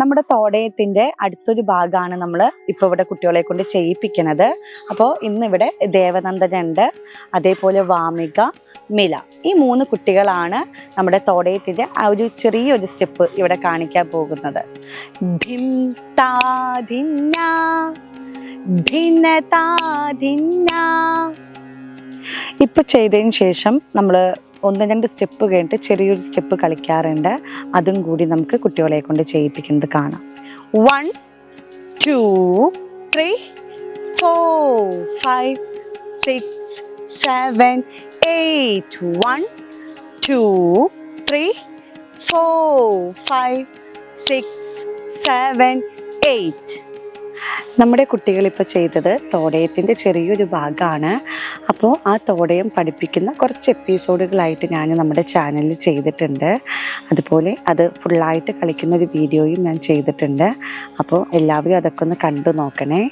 നമ്മുടെ തോടയത്തിന്റെ അടുത്തൊരു ഭാഗമാണ് നമ്മൾ ഇപ്പോൾ ഇവിടെ കുട്ടികളെ കൊണ്ട് ചെയ്യിപ്പിക്കുന്നത്. അപ്പോൾ ഇന്നിവിടെ ദേവനന്ദനുണ്ട് അതേപോലെ വാമിക മില. ഈ മൂന്ന് കുട്ടികളാണ് നമ്മുടെ തോടയത്തിന്റെ ആ ഒരു ചെറിയൊരു സ്റ്റെപ്പ് ഇവിടെ കാണിക്കാൻ പോകുന്നത്. ഇപ്പൊ ചെയ്തതിന് ശേഷം നമ്മൾ ഒന്ന് രണ്ട് സ്റ്റെപ്പ് കഴിഞ്ഞിട്ട് ചെറിയൊരു സ്റ്റെപ്പ് കളിക്കാറുണ്ട്. അതും കൂടി നമുക്ക് കുട്ടികളെ കൊണ്ട് ചെയ്യിപ്പിക്കുന്നത് കാണാം. One two three four five six seven eight one two three four five six seven eight നമ്മുടെ കുട്ടികൾ ഇപ്പോൾ ചെയ്തത് തോടയത്തിന്റെ ചെറിയൊരു ഭാഗമാണ് അപ്പോൾ ആ തോടയം പഠിപ്പിക്കുന്ന കുറച്ച് എപ്പിസോഡുകളായിട്ട് ഞാൻ നമ്മുടെ ചാനലിൽ ചെയ്തിട്ടുണ്ട്. അതുപോലെ അത് ഫുള്ളായിട്ട് കളിക്കുന്ന ഒരു വീഡിയോയും ഞാൻ ചെയ്തിട്ടുണ്ട്. അപ്പോൾ എല്ലാവരും അതൊക്കെ ഒന്ന് കണ്ടു നോക്കണേ.